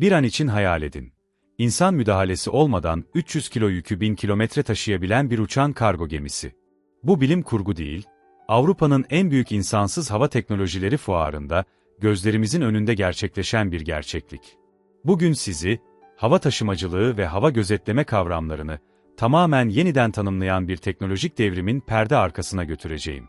Bir an için hayal edin. İnsan müdahalesi olmadan 300 kilo yükü 1000 kilometre taşıyabilen bir uçan kargo gemisi. Bu bilim kurgu değil, Avrupa'nın en büyük insansız hava teknolojileri fuarında, gözlerimizin önünde gerçekleşen bir gerçeklik. Bugün sizi, hava taşımacılığı ve hava gözetleme kavramlarını tamamen yeniden tanımlayan bir teknolojik devrimin perde arkasına götüreceğim.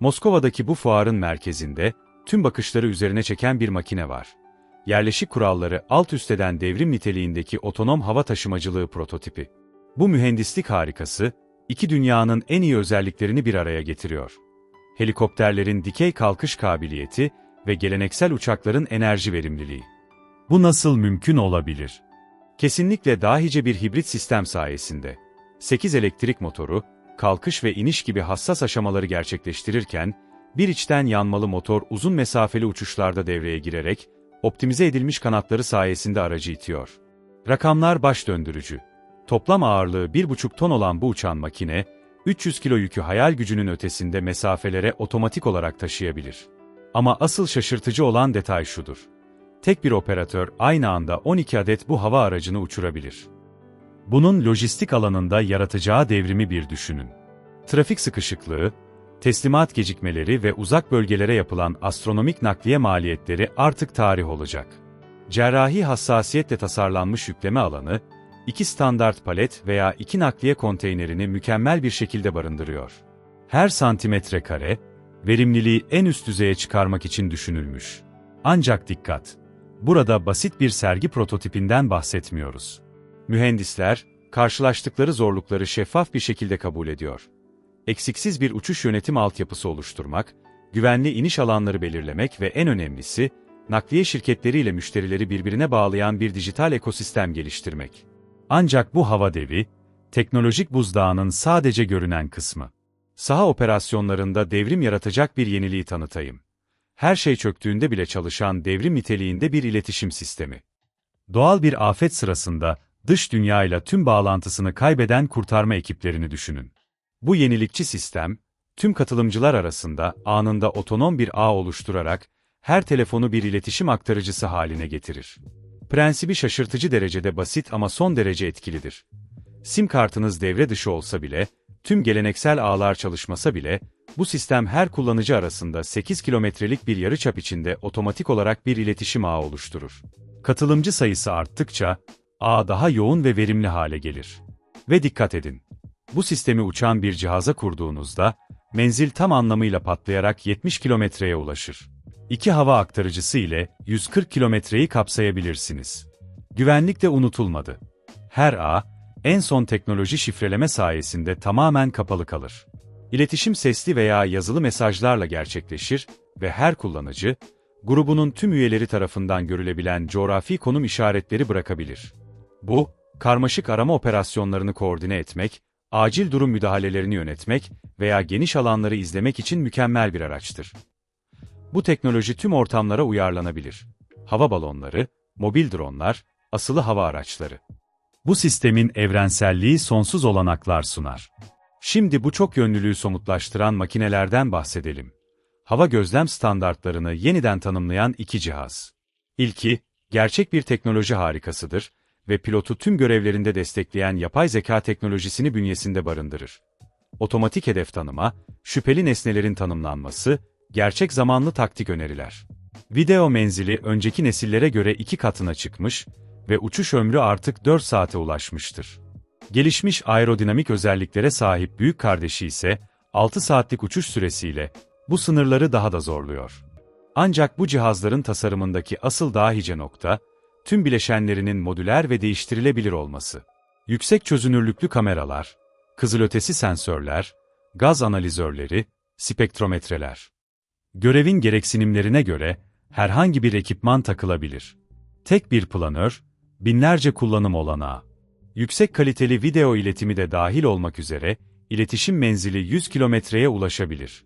Moskova'daki bu fuarın merkezinde, tüm bakışları üzerine çeken bir makine var. Yerleşik kuralları alt üst eden devrim niteliğindeki otonom hava taşımacılığı prototipi. Bu mühendislik harikası, iki dünyanın en iyi özelliklerini bir araya getiriyor. Helikopterlerin dikey kalkış kabiliyeti ve geleneksel uçakların enerji verimliliği. Bu nasıl mümkün olabilir? Kesinlikle dahice bir hibrit sistem sayesinde. 8 elektrik motoru, kalkış ve iniş gibi hassas aşamaları gerçekleştirirken, bir içten yanmalı motor uzun mesafeli uçuşlarda devreye girerek, optimize edilmiş kanatları sayesinde aracı itiyor. Rakamlar baş döndürücü. Toplam ağırlığı 1,5 ton olan bu uçan makine, 300 kilo yükü hayal gücünün ötesinde mesafelere otomatik olarak taşıyabilir. Ama asıl şaşırtıcı olan detay şudur. Tek bir operatör aynı anda 12 adet bu hava aracını uçurabilir. Bunun lojistik alanında yaratacağı devrimi bir düşünün. Trafik sıkışıklığı, teslimat gecikmeleri ve uzak bölgelere yapılan astronomik nakliye maliyetleri artık tarih olacak. Cerrahi hassasiyetle tasarlanmış yükleme alanı, iki standart palet veya iki nakliye konteynerini mükemmel bir şekilde barındırıyor. Her santimetre kare, verimliliği en üst düzeye çıkarmak için düşünülmüş. Ancak dikkat! Burada basit bir sergi prototipinden bahsetmiyoruz. Mühendisler, karşılaştıkları zorlukları şeffaf bir şekilde kabul ediyor. Eksiksiz bir uçuş yönetim altyapısı oluşturmak, güvenli iniş alanları belirlemek ve en önemlisi, nakliye şirketleriyle müşterileri birbirine bağlayan bir dijital ekosistem geliştirmek. Ancak bu hava devi, teknolojik buzdağının sadece görünen kısmı. Saha operasyonlarında devrim yaratacak bir yeniliği tanıtayım. Her şey çöktüğünde bile çalışan devrim niteliğinde bir iletişim sistemi. Doğal bir afet sırasında dış dünyayla tüm bağlantısını kaybeden kurtarma ekiplerini düşünün. Bu yenilikçi sistem, tüm katılımcılar arasında anında otonom bir ağ oluşturarak her telefonu bir iletişim aktarıcısı haline getirir. Prensibi şaşırtıcı derecede basit ama son derece etkilidir. SIM kartınız devre dışı olsa bile, tüm geleneksel ağlar çalışmasa bile, bu sistem her kullanıcı arasında 8 kilometrelik bir yarıçap içinde otomatik olarak bir iletişim ağı oluşturur. Katılımcı sayısı arttıkça, ağ daha yoğun ve verimli hale gelir. Ve dikkat edin, bu sistemi uçan bir cihaza kurduğunuzda, menzil tam anlamıyla patlayarak 70 kilometreye ulaşır. İki hava aktarıcısı ile 140 kilometreyi kapsayabilirsiniz. Güvenlik de unutulmadı. Her ağ, en son teknoloji şifreleme sayesinde tamamen kapalı kalır. İletişim sesli veya yazılı mesajlarla gerçekleşir ve her kullanıcı, grubunun tüm üyeleri tarafından görülebilen coğrafi konum işaretleri bırakabilir. Bu, karmaşık arama operasyonlarını koordine etmek, acil durum müdahalelerini yönetmek veya geniş alanları izlemek için mükemmel bir araçtır. Bu teknoloji tüm ortamlara uyarlanabilir. Hava balonları, mobil dronlar, asılı hava araçları. Bu sistemin evrenselliği sonsuz olanaklar sunar. Şimdi bu çok yönlülüğü somutlaştıran makinelerden bahsedelim. Hava gözlem standartlarını yeniden tanımlayan iki cihaz. İlki, gerçek bir teknoloji harikasıdır ve pilotu tüm görevlerinde destekleyen yapay zeka teknolojisini bünyesinde barındırır. Otomatik hedef tanıma, şüpheli nesnelerin tanımlanması, gerçek zamanlı taktik öneriler. Video menzili önceki nesillere göre iki katına çıkmış ve uçuş ömrü artık 4 saate ulaşmıştır. Gelişmiş aerodinamik özelliklere sahip büyük kardeşi ise 6 saatlik uçuş süresiyle bu sınırları daha da zorluyor. Ancak bu cihazların tasarımındaki asıl dahice nokta, tüm bileşenlerinin modüler ve değiştirilebilir olması. Yüksek çözünürlüklü kameralar, kızılötesi sensörler, gaz analizörleri, spektrometreler. Görevin gereksinimlerine göre herhangi bir ekipman takılabilir. Tek bir planör, binlerce kullanım olanağı. Yüksek kaliteli video iletimi de dahil olmak üzere, iletişim menzili 100 kilometreye ulaşabilir.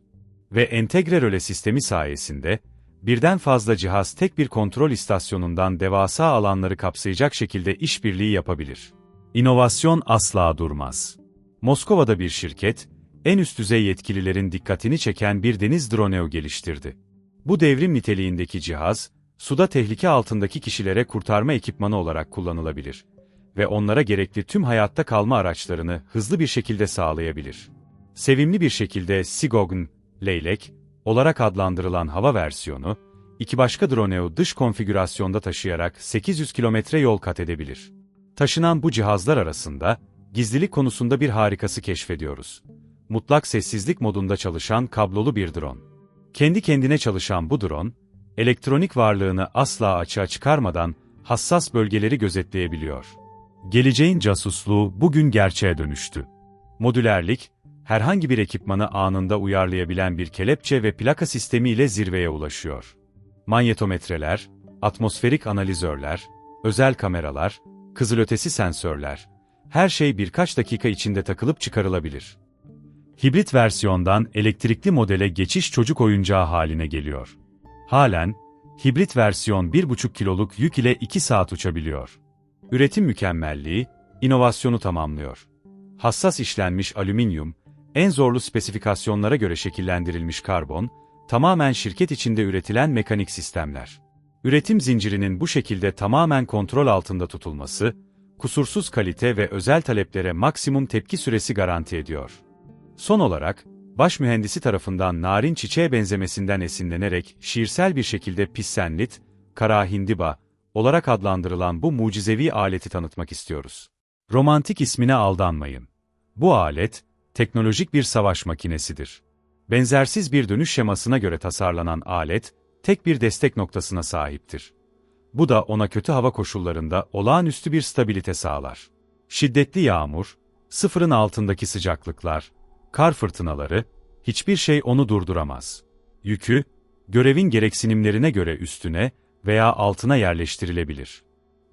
Ve entegre röle sistemi sayesinde, birden fazla cihaz tek bir kontrol istasyonundan devasa alanları kapsayacak şekilde işbirliği yapabilir. İnovasyon asla durmaz. Moskova'da bir şirket, en üst düzey yetkililerin dikkatini çeken bir deniz droneo geliştirdi. Bu devrim niteliğindeki cihaz, suda tehlike altındaki kişilere kurtarma ekipmanı olarak kullanılabilir ve onlara gerekli tüm hayatta kalma araçlarını hızlı bir şekilde sağlayabilir. Sevimli bir şekilde Sigogn, leylek, olarak adlandırılan hava versiyonu, iki başka drone'u dış konfigürasyonda taşıyarak 800 kilometre yol kat edebilir. Taşınan bu cihazlar arasında, gizlilik konusunda bir harikası keşfediyoruz. Mutlak sessizlik modunda çalışan kablolu bir drone. Kendi kendine çalışan bu drone, elektronik varlığını asla açığa çıkarmadan hassas bölgeleri gözetleyebiliyor. Geleceğin casusluğu bugün gerçeğe dönüştü. Modülerlik, herhangi bir ekipmanı anında uyarlayabilen bir kelepçe ve plaka sistemi ile zirveye ulaşıyor. Manyetometreler, atmosferik analizörler, özel kameralar, kızılötesi sensörler, her şey birkaç dakika içinde takılıp çıkarılabilir. Hibrit versiyondan elektrikli modele geçiş çocuk oyuncağı haline geliyor. Halen, hibrit versiyon 1,5 kiloluk yük ile 2 saat uçabiliyor. Üretim mükemmelliği, inovasyonu tamamlıyor. Hassas işlenmiş alüminyum, en zorlu spesifikasyonlara göre şekillendirilmiş karbon, tamamen şirket içinde üretilen mekanik sistemler. Üretim zincirinin bu şekilde tamamen kontrol altında tutulması, kusursuz kalite ve özel taleplere maksimum tepki süresi garanti ediyor. Son olarak, baş mühendisi tarafından narin çiçeğe benzemesinden esinlenerek şiirsel bir şekilde pissenlit, kara hindiba olarak adlandırılan bu mucizevi aleti tanıtmak istiyoruz. Romantik ismine aldanmayın. Bu alet, teknolojik bir savaş makinesidir. Benzersiz bir dönüş şemasına göre tasarlanan alet, tek bir destek noktasına sahiptir. Bu da ona kötü hava koşullarında olağanüstü bir stabilite sağlar. Şiddetli yağmur, sıfırın altındaki sıcaklıklar, kar fırtınaları, hiçbir şey onu durduramaz. Yükü, görevin gereksinimlerine göre üstüne veya altına yerleştirilebilir.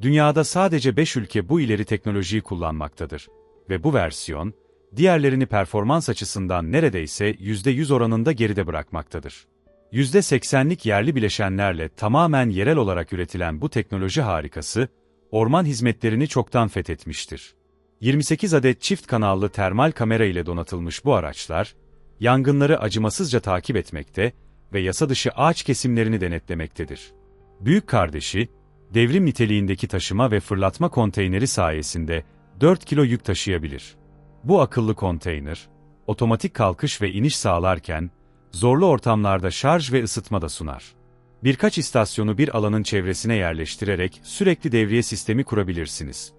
Dünyada sadece 5 ülke bu ileri teknolojiyi kullanmaktadır ve bu versiyon, diğerlerini performans açısından neredeyse %100 oranında geride bırakmaktadır. %80'lik yerli bileşenlerle tamamen yerel olarak üretilen bu teknoloji harikası, orman hizmetlerini çoktan fethetmiştir. 28 adet çift kanallı termal kamera ile donatılmış bu araçlar, yangınları acımasızca takip etmekte ve yasa dışı ağaç kesimlerini denetlemektedir. Büyük kardeşi, devrim niteliğindeki taşıma ve fırlatma konteyneri sayesinde 4 kilo yük taşıyabilir. Bu akıllı konteyner, otomatik kalkış ve iniş sağlarken, zorlu ortamlarda şarj ve ısıtma da sunar. Birkaç istasyonu bir alanın çevresine yerleştirerek sürekli devriye sistemi kurabilirsiniz.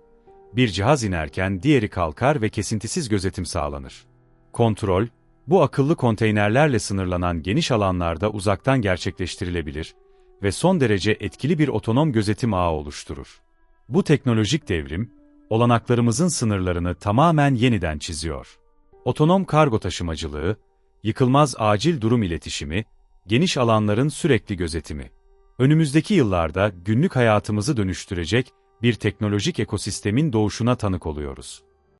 Bir cihaz inerken diğeri kalkar ve kesintisiz gözetim sağlanır. Kontrol, bu akıllı konteynerlerle sınırlanan geniş alanlarda uzaktan gerçekleştirilebilir ve son derece etkili bir otonom gözetim ağı oluşturur. Bu teknolojik devrim, olanaklarımızın sınırlarını tamamen yeniden çiziyor. Otonom kargo taşımacılığı, yıkılmaz acil durum iletişimi, geniş alanların sürekli gözetimi. Önümüzdeki yıllarda günlük hayatımızı dönüştürecek bir teknolojik ekosistemin doğuşuna tanık oluyoruz.